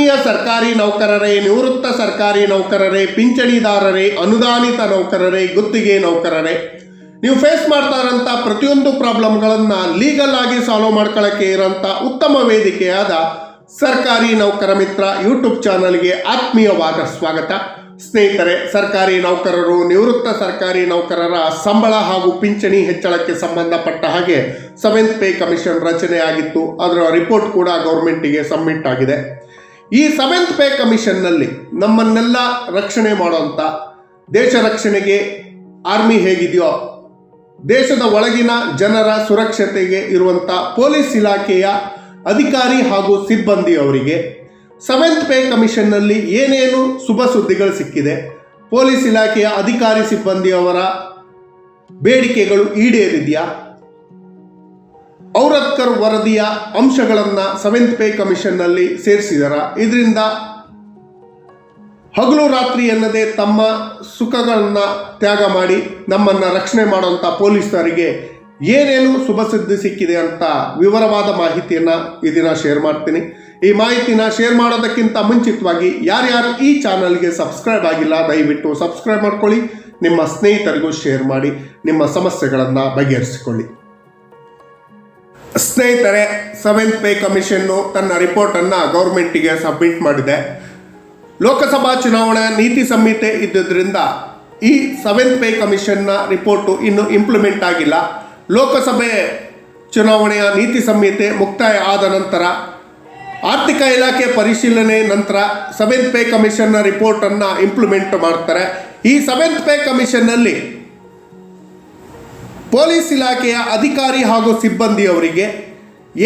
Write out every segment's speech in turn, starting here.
ಆತ್ಮೀಯ ಸರ್ಕಾರಿ ನೌಕರರೇ, ನಿವೃತ್ತ ಸರ್ಕಾರಿ ನೌಕರರೇ, ಪಿಂಚಣಿದಾರರೇ, ಅನುದಾನಿತ ನೌಕರರೇ, ಗುತ್ತಿಗೆ ನೌಕರರೇ. ನೀವು ಫೇಸ್ ಮಾಡ್ತಾ ಇರೋಂಥ ಪ್ರತಿಯೊಂದು ಪ್ರಾಬ್ಲಮ್ಗಳನ್ನು ಲೀಗಲ್ ಆಗಿ ಸಾಲ್ವ್ ಮಾಡ್ಕೊಳ್ಳೋಕ್ಕೆ ಇರೋಂಥ ಉತ್ತಮ ವೇದಿಕೆಯಾದ ಸರ್ಕಾರಿ ನೌಕರ ಮಿತ್ರ ಯೂಟ್ಯೂಬ್ ಚಾನಲ್ಗೆ ಆತ್ಮೀಯವಾದ ಸ್ವಾಗತ. ಸ್ನೇಹಿತರೆ, ಸರ್ಕಾರಿ ನೌಕರರು, ನಿವೃತ್ತ ಸರ್ಕಾರಿ ನೌಕರರ ಸಂಬಳ ಹಾಗೂ ಪಿಂಚಣಿ ಹೆಚ್ಚಳಕ್ಕೆ ಸಂಬಂಧಪಟ್ಟ ಹಾಗೆ ಸೆವೆಂತ್ ಪೇ ಕಮಿಷನ್ ರಚನೆಯಾಗಿತ್ತು. ಅದರ ರಿಪೋರ್ಟ್ ಕೂಡ ಗೌರ್ಮೆಂಟಿಗೆ ಸಬ್ಮಿಟ್ ಆಗಿದೆ. ಈ ಸೆವೆಂತ್ ಪೇ ಕಮಿಷನ್ನಲ್ಲಿ ನಮ್ಮನ್ನೆಲ್ಲ ರಕ್ಷಣೆ ಮಾಡೋಂಥ ದೇಶ ರಕ್ಷಣೆಗೆ ಆರ್ಮಿ ಹೇಗಿದೆಯೋ, ದೇಶದ ಒಳಗಿನ ಜನರ ಸುರಕ್ಷತೆಗೆ ಇರುವಂಥ ಪೊಲೀಸ್ ಇಲಾಖೆಯ ಅಧಿಕಾರಿ ಹಾಗೂ ಸಿಬ್ಬಂದಿಯವರಿಗೆ ಸೆವೆಂತ್ ಪೇ ಕಮಿಷನ್ನಲ್ಲಿ ಏನೇನು ಶುಭ ಸುದ್ದಿಗಳು ಸಿಕ್ಕಿದೆ ಪೊಲೀಸ್ ಇಲಾಖೆಯ ಅಧಿಕಾರಿ ಸಿಬ್ಬಂದಿಯವರ ಬೇಡಿಕೆಗಳು ಈಡೇರಿದೆಯಾ ಔರತ್ಕರ್ ವರದಿಯ ಅಂಶಗಳನ್ನು ಸೆವೆಂತ್ ಪೇ ಕಮಿಷನ್ನಲ್ಲಿ ಸೇರಿಸಿದರ. ಇದರಿಂದ ಹಗಲು ರಾತ್ರಿ ಎನ್ನದೇ ತಮ್ಮ ಸುಖಗಳನ್ನು ತ್ಯಾಗ ಮಾಡಿ ನಮ್ಮನ್ನು ರಕ್ಷಣೆ ಮಾಡುವಂಥ ಪೊಲೀಸರಿಗೆ ಏನೇನು ಶುಭ ಸುದ್ದಿ ಸಿಕ್ಕಿದೆ ಅಂತ ವಿವರವಾದ ಮಾಹಿತಿಯನ್ನು ಈ ದಿನ ಶೇರ್ ಮಾಡ್ತೀನಿ. ಈ ಮಾಹಿತಿನ ಶೇರ್ ಮಾಡೋದಕ್ಕಿಂತ ಮುಂಚಿತವಾಗಿ ಯಾರ್ಯಾರು ಈ ಚಾನಲ್ಗೆ ಸಬ್ಸ್ಕ್ರೈಬ್ ಆಗಿಲ್ಲ, ದಯವಿಟ್ಟು ಸಬ್ಸ್ಕ್ರೈಬ್ ಮಾಡ್ಕೊಳ್ಳಿ. ನಿಮ್ಮ ಸ್ನೇಹಿತರಿಗೂ ಶೇರ್ ಮಾಡಿ, ನಿಮ್ಮ ಸಮಸ್ಯೆಗಳನ್ನು ಬಗೆಹರಿಸಿಕೊಳ್ಳಿ. ಸ್ನೇಹಿತರೆ, ಸೆವೆಂತ್ ಪೇ ಕಮಿಷನ್ನು ತನ್ನ ರಿಪೋರ್ಟನ್ನು ಗೌರ್ಮೆಂಟಿಗೆ ಸಬ್ಮಿಟ್ ಮಾಡಿದೆ. ಲೋಕಸಭಾ ಚುನಾವಣಾ ನೀತಿ ಸಂಹಿತೆ ಇದ್ದುದರಿಂದ ಈ ಸೆವೆಂತ್ ಪೇ ಕಮಿಷನ್ನ ರಿಪೋರ್ಟು ಇನ್ನೂ ಇಂಪ್ಲಿಮೆಂಟ್ ಆಗಿಲ್ಲ. ಲೋಕಸಭೆ ಚುನಾವಣೆಯ ನೀತಿ ಸಂಹಿತೆ ಮುಕ್ತಾಯ ಆದ ನಂತರ ಆರ್ಥಿಕ ಇಲಾಖೆ ಪರಿಶೀಲನೆ ನಂತರ ಸೆವೆಂತ್ ಪೇ ಕಮಿಷನ್ನ ರಿಪೋರ್ಟನ್ನು ಇಂಪ್ಲಿಮೆಂಟ್ ಮಾಡ್ತಾರೆ. ಈ ಸೆವೆಂತ್ ಪೇ ಕಮಿಷನ್ನಲ್ಲಿ ಪೊಲೀಸ್ ಇಲಾಖೆಯ ಅಧಿಕಾರಿ ಹಾಗೂ ಸಿಬ್ಬಂದಿಯವರಿಗೆ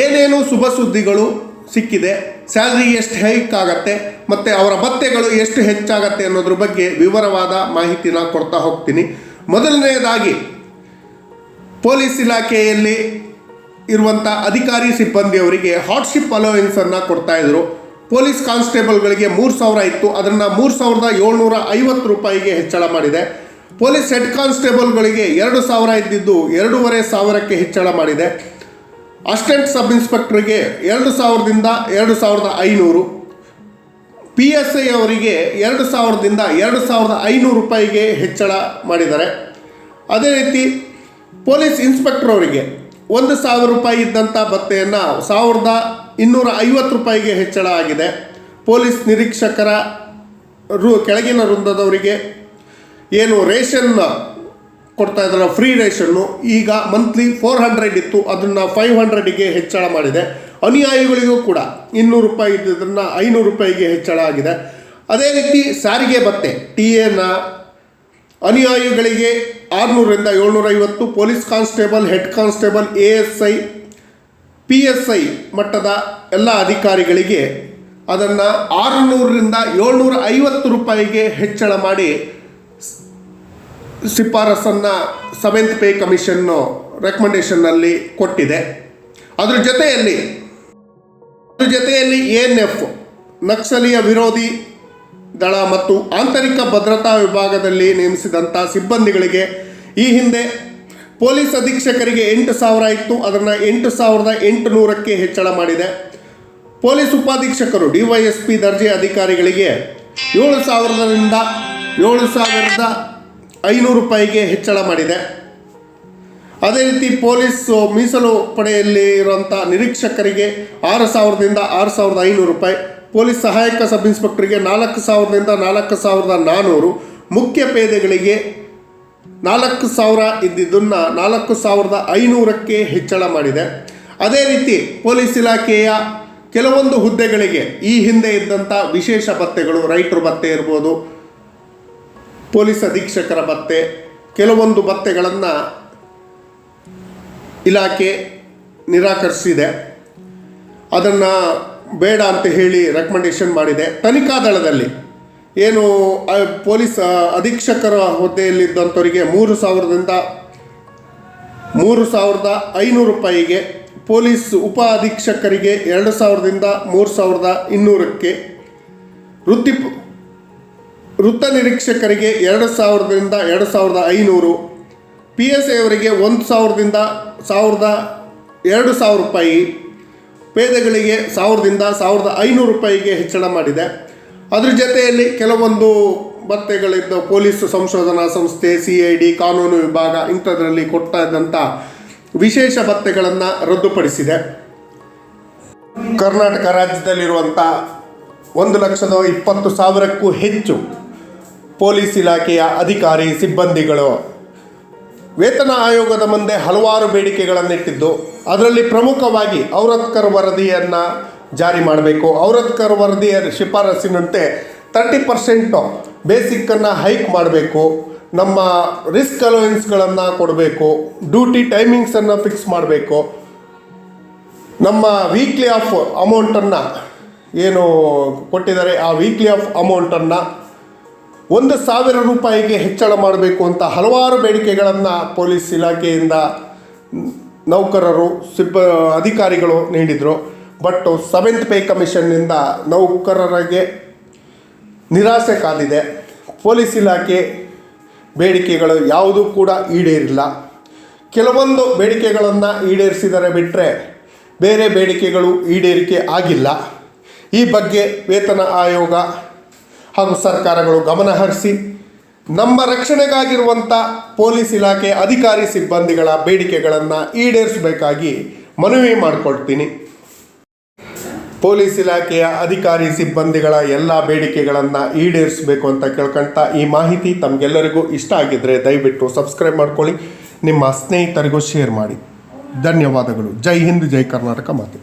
ಏನೇನು ಶುಭ ಸುದ್ದಿಗಳು ಸಿಕ್ಕಿದೆ, ಸ್ಯಾಲ್ರಿ ಎಷ್ಟು ಹೈಕ್ ಆಗತ್ತೆ ಮತ್ತು ಅವರ ಭತ್ಯೆಗಳು ಎಷ್ಟು ಹೆಚ್ಚಾಗತ್ತೆ ಅನ್ನೋದ್ರ ಬಗ್ಗೆ ವಿವರವಾದ ಮಾಹಿತಿನ ಕೊಡ್ತಾ ಹೋಗ್ತೀನಿ. ಮೊದಲನೆಯದಾಗಿ, ಪೊಲೀಸ್ ಇಲಾಖೆಯಲ್ಲಿ ಇರುವಂಥ ಅಧಿಕಾರಿ ಸಿಬ್ಬಂದಿಯವರಿಗೆ ಹಾಟ್ಶಿಪ್ ಅಲೋವೆನ್ಸನ್ನು ಕೊಡ್ತಾಯಿದ್ರು ಪೊಲೀಸ್ ಕಾನ್ಸ್ಟೇಬಲ್ಗಳಿಗೆ ಮೂರು ಸಾವಿರ ಇತ್ತು, ಅದನ್ನು ಮೂರು ಸಾವಿರದ ಏಳ್ನೂರ ಐವತ್ತು ರೂಪಾಯಿಗೆ ಹೆಚ್ಚಳ ಮಾಡಿದೆ. ಪೊಲೀಸ್ ಹೆಡ್ ಕಾನ್ಸ್ಟೇಬಲ್ಗಳಿಗೆ ಎರಡು ಸಾವಿರ ಇದ್ದಿದ್ದು ಎರಡೂವರೆ ಸಾವಿರಕ್ಕೆ ಹೆಚ್ಚಳ ಮಾಡಿದೆ. ಅಸಿಸ್ಟೆಂಟ್ ಸಬ್ ಇನ್ಸ್ಪೆಕ್ಟರ್ಗೆ ಎರಡು ಸಾವಿರದಿಂದ ಎರಡು ಸಾವಿರದ ಐನೂರು. ಪಿ ಎಸ್ ಐ ಅವರಿಗೆ ಎರಡು ಸಾವಿರದಿಂದ ಎರಡು ಸಾವಿರದ ಐನೂರು ರೂಪಾಯಿಗೆ ಹೆಚ್ಚಳ ಮಾಡಿದ್ದಾರೆ. ಅದೇ ರೀತಿ ಪೊಲೀಸ್ ಇನ್ಸ್ಪೆಕ್ಟರ್ ಅವರಿಗೆ ಒಂದು ಸಾವಿರ ರೂಪಾಯಿ ಇದ್ದಂಥ ಭತ್ತೆಯನ್ನು ಸಾವಿರದ ಇನ್ನೂರ ಐವತ್ತು ರೂಪಾಯಿಗೆ ಹೆಚ್ಚಳ ಆಗಿದೆ. ಪೊಲೀಸ್ ನಿರೀಕ್ಷಕರ ರು, ಕೆಳಗಿನ ವೃಂದದವರಿಗೆ ಏನು ರೇಷನ್ ಕೊಡ್ತಾ ಇದ್ದಾರ ಫ್ರೀ ರೇಷನ್ನು ಈಗ ಮಂತ್ಲಿ ಫೋರ್ ಹಂಡ್ರೆಡ್ ಇತ್ತು, ಅದನ್ನು ಫೈವ್ ಹಂಡ್ರೆಡಿಗೆ ಹೆಚ್ಚಳ ಮಾಡಿದೆ. ಅನುಯಾಯಿಗಳಿಗೂ ಕೂಡ ಇನ್ನೂರು ರೂಪಾಯಿ ಇದ್ದದನ್ನು ಐನೂರು ರೂಪಾಯಿಗೆ ಹೆಚ್ಚಳ ಆಗಿದೆ. ಅದೇ ರೀತಿ ಸಾರಿಗೆ ಭತ್ತೆ, ಟಿ ಎನ ಅನುಯಾಯಿಗಳಿಗೆ ಆರುನೂರರಿಂದ ಏಳ್ನೂರೈವತ್ತು, police constable, head constable, A S I, P S I ಮಟ್ಟದ ಎಲ್ಲ ಅಧಿಕಾರಿಗಳಿಗೆ ಅದನ್ನು ಆರುನೂರರಿಂದ ಏಳ್ನೂರ ಐವತ್ತು ರೂಪಾಯಿಗೆ ಹೆಚ್ಚಳ ಮಾಡಿ ಶಿಫಾರಸನ್ನು ಸೆವೆಂತ್ ಪೇ ಕಮಿಷನ್ನು ರೆಕಮೆಂಡೇಷನ್ನಲ್ಲಿ ಕೊಟ್ಟಿದೆ. ಅದರ ಜೊತೆಯಲ್ಲಿ, ಅದ್ರ ಜೊತೆಯಲ್ಲಿ ಎನ್ ಎಫ್, ನಕ್ಸಲೀಯ ವಿರೋಧಿ ದಳ ಮತ್ತು ಆಂತರಿಕ ಭದ್ರತಾ ವಿಭಾಗದಲ್ಲಿ ನೇಮಿಸಿದಂಥ ಸಿಬ್ಬಂದಿಗಳಿಗೆ ಈ ಹಿಂದೆ ಪೊಲೀಸ್ ಅಧೀಕ್ಷಕರಿಗೆ ಎಂಟು ಸಾವಿರ ಇತ್ತು. ಅದನ್ನು ಎಂಟು ಸಾವಿರದ ಎಂಟುನೂರಕ್ಕೆ ಹೆಚ್ಚಳ ಮಾಡಿದೆ. ಪೊಲೀಸ್ ಉಪಾಧೀಕ್ಷಕರು, ಡಿ ವೈ ದರ್ಜೆ ಅಧಿಕಾರಿಗಳಿಗೆ ಏಳು ಸಾವಿರದಿಂದ, ಏಳು ಸಾವಿರದ ಐನೂರು ರೂಪಾಯಿಗೆ ಹೆಚ್ಚಳ ಮಾಡಿದೆ. ಅದೇ ರೀತಿ ಪೊಲೀಸ್ ಮೀಸಲು ಪಡೆಯಲ್ಲಿ ಇರುವಂಥ ನಿರೀಕ್ಷಕರಿಗೆ ಆರು ಸಾವಿರದಿಂದ ಆರು ಸಾವಿರದ ಐನೂರು ರೂಪಾಯಿ, ಪೊಲೀಸ್ ಸಹಾಯಕ ಸಬ್ ಇನ್ಸ್ಪೆಕ್ಟರ್ಗೆ ನಾಲ್ಕು ಸಾವಿರದಿಂದ ನಾಲ್ಕು ಸಾವಿರದ ನಾನ್ನೂರು ಮುಖ್ಯ ಪೇದೆಗಳಿಗೆ ನಾಲ್ಕು ಸಾವಿರ ಇದ್ದಿದ್ದನ್ನು ನಾಲ್ಕು ಸಾವಿರದ ಐನೂರಕ್ಕೆ ಹೆಚ್ಚಳ ಮಾಡಿದೆ. ಅದೇ ರೀತಿ ಪೊಲೀಸ್ ಇಲಾಖೆಯ ಕೆಲವೊಂದು ಹುದ್ದೆಗಳಿಗೆ ಈ ಹಿಂದೆ ಇದ್ದಂಥ ವಿಶೇಷ ಭತ್ತೆಗಳು ರೈತರು ಭತ್ತೆ ಇರ್ಬೋದು ಪೊಲೀಸ್ ಅಧೀಕ್ಷಕರ ಭತ್ತೆ ಕೆಲವೊಂದು ಭತ್ತೆಗಳನ್ನು ಇಲಾಖೆ ನಿರಾಕರಿಸಿದೆ. ಅದನ್ನು ಬೇಡ ಅಂತ ಹೇಳಿ ರೆಕಮೆಂಡೇಶನ್ ಮಾಡಿದೆ. ತನಿಖಾ ದಳದಲ್ಲಿ ಏನು ಪೊಲೀಸ್ ಅಧೀಕ್ಷಕರ ಹುದ್ದೆಯಲ್ಲಿದ್ದಂಥವರಿಗೆ ಮೂರು ಸಾವಿರದಿಂದ, ಮೂರು ಸಾವಿರದ ಐನೂರು ರೂಪಾಯಿಗೆ ಪೊಲೀಸ್ ಉಪ ಅಧೀಕ್ಷಕರಿಗೆ ಎರಡು ಸಾವಿರದಿಂದ ಮೂರು ಸಾವಿರದ ಇನ್ನೂರಕ್ಕೆ ವೃತ್ತಿ ವೃತ್ತ ನಿರೀಕ್ಷಕರಿಗೆ ಎರಡು ಸಾವಿರದಿಂದ ಎರಡು ಸಾವಿರದ ಐನೂರು ಪಿ ಎಸ್ ಐ ಅವರಿಗೆ ಒಂದು ಸಾವಿರದಿಂದ ಸಾವಿರದ ಎರಡು ಸಾವಿರ ರೂಪಾಯಿ, ಪೇದೆಗಳಿಗೆ ಸಾವಿರದಿಂದ ಸಾವಿರದ ಐನೂರು ರೂಪಾಯಿಗೆ ಹೆಚ್ಚಳ ಮಾಡಿದೆ. ಅದ್ರ ಜೊತೆಯಲ್ಲಿ ಕೆಲವೊಂದು ಭತ್ತೆಗಳಿದ್ದ ಪೊಲೀಸ್ ಸಂಶೋಧನಾ ಸಂಸ್ಥೆ ಸಿ ಐ ಡಿ ಕಾನೂನು ವಿಭಾಗ ಇಂಥದ್ರಲ್ಲಿ ಕೊಡ್ತಾ ವಿಶೇಷ ಭತ್ತೆಗಳನ್ನು ರದ್ದುಪಡಿಸಿದೆ. ಕರ್ನಾಟಕ ರಾಜ್ಯದಲ್ಲಿರುವಂಥ ಒಂದು ಲಕ್ಷದ ಇಪ್ಪತ್ತು ಸಾವಿರಕ್ಕೂ ಹೆಚ್ಚು ಪೊಲೀಸ್ ಇಲಾಖೆಯ ಅಧಿಕಾರಿ ಸಿಬ್ಬಂದಿಗಳು. ವೇತನ ಆಯೋಗದ ಮುಂದೆ ಹಲವಾರು ಬೇಡಿಕೆಗಳನ್ನಿಟ್ಟಿದ್ದು, ಅದರಲ್ಲಿ ಪ್ರಮುಖವಾಗಿ ಔರತ್ಕರ್ ವರದಿಯನ್ನು ಜಾರಿ ಮಾಡಬೇಕು. ಔರತ್ಕರ್ ವರದಿಯ ಶಿಫಾರಸಿನಂತೆ ತರ್ಟಿ ಪರ್ಸೆಂಟು ಬೇಸಿಕ್ಕನ್ನು ಹೈಕ್ ಮಾಡಬೇಕು. ನಮ್ಮ ರಿಸ್ಕ್ ಅಲೋಯೆನ್ಸ್ಗಳನ್ನು ಕೊಡಬೇಕು. ಡ್ಯೂಟಿ ಟೈಮಿಂಗ್ಸನ್ನು ಫಿಕ್ಸ್ ಮಾಡಬೇಕು. ನಮ್ಮ ವೀಕ್ಲಿ ಆಫ್ ಅಮೌಂಟನ್ನು ಏನು ಕೊಟ್ಟಿದ್ದಾರೆ, ಆ ವೀಕ್ಲಿ ಆಫ್ ಅಮೌಂಟನ್ನು ಒಂದು ಸಾವಿರ ರೂಪಾಯಿಗೆ ಹೆಚ್ಚಳ ಮಾಡಬೇಕು ಅಂತ ಹಲವಾರು ಬೇಡಿಕೆಗಳನ್ನು ಪೊಲೀಸ್ ಇಲಾಖೆಯಿಂದ ನೌಕರರು, ಸಿಬ್ಬ, ಅಧಿಕಾರಿಗಳು ನೀಡಿದರು. ಬಟ್ ಸೆವೆಂತ್ ಪೇ ಕಮಿಷನ್ನಿಂದ ನೌಕರರಿಗೆ ನಿರಾಸೆ ಕಾದಿದೆ. ಪೊಲೀಸ್ ಇಲಾಖೆ ಬೇಡಿಕೆಗಳು ಯಾವುದೂ ಕೂಡ ಈಡೇರಿಲ್ಲ. ಕೆಲವೊಂದು ಬೇಡಿಕೆಗಳನ್ನು ಈಡೇರಿಸಿದರೆ ಬಿಟ್ಟರೆ ಬೇರೆ ಬೇಡಿಕೆಗಳು ಈಡೇರಿಕೆ ಆಗಿಲ್ಲ. ಈ ಬಗ್ಗೆ ವೇತನ ಆಯೋಗ ಹಾಗೂ ಸರ್ಕಾರಗಳು ಗಮನ ಹರಿಸಿ ನಮ್ಮ ರಕ್ಷಣೆಗಾಗಿರುವಂಥ ಪೊಲೀಸ್ ಇಲಾಖೆ ಅಧಿಕಾರಿ ಸಿಬ್ಬಂದಿಗಳ ಬೇಡಿಕೆಗಳನ್ನು ಈಡೇರಿಸಬೇಕಾಗಿ ಮನವಿ ಮಾಡಿಕೊಳ್ತೀನಿ. ಪೊಲೀಸ್ ಇಲಾಖೆಯ ಅಧಿಕಾರಿ ಸಿಬ್ಬಂದಿಗಳ ಎಲ್ಲ ಬೇಡಿಕೆಗಳನ್ನು ಈಡೇರಿಸಬೇಕು ಅಂತ ಕೇಳ್ಕೊಂತ ಈ ಮಾಹಿತಿ ತಮಗೆಲ್ಲರಿಗೂ ಇಷ್ಟ ಆಗಿದ್ದರೆ ದಯವಿಟ್ಟು ಸಬ್ಸ್ಕ್ರೈಬ್ ಮಾಡ್ಕೊಳ್ಳಿ. ನಿಮ್ಮ ಸ್ನೇಹಿತರಿಗೂ ಶೇರ್ ಮಾಡಿ. ಧನ್ಯವಾದಗಳು. ಜೈ ಹಿಂದ್, ಜೈ ಕರ್ನಾಟಕ ಮಾತೆ.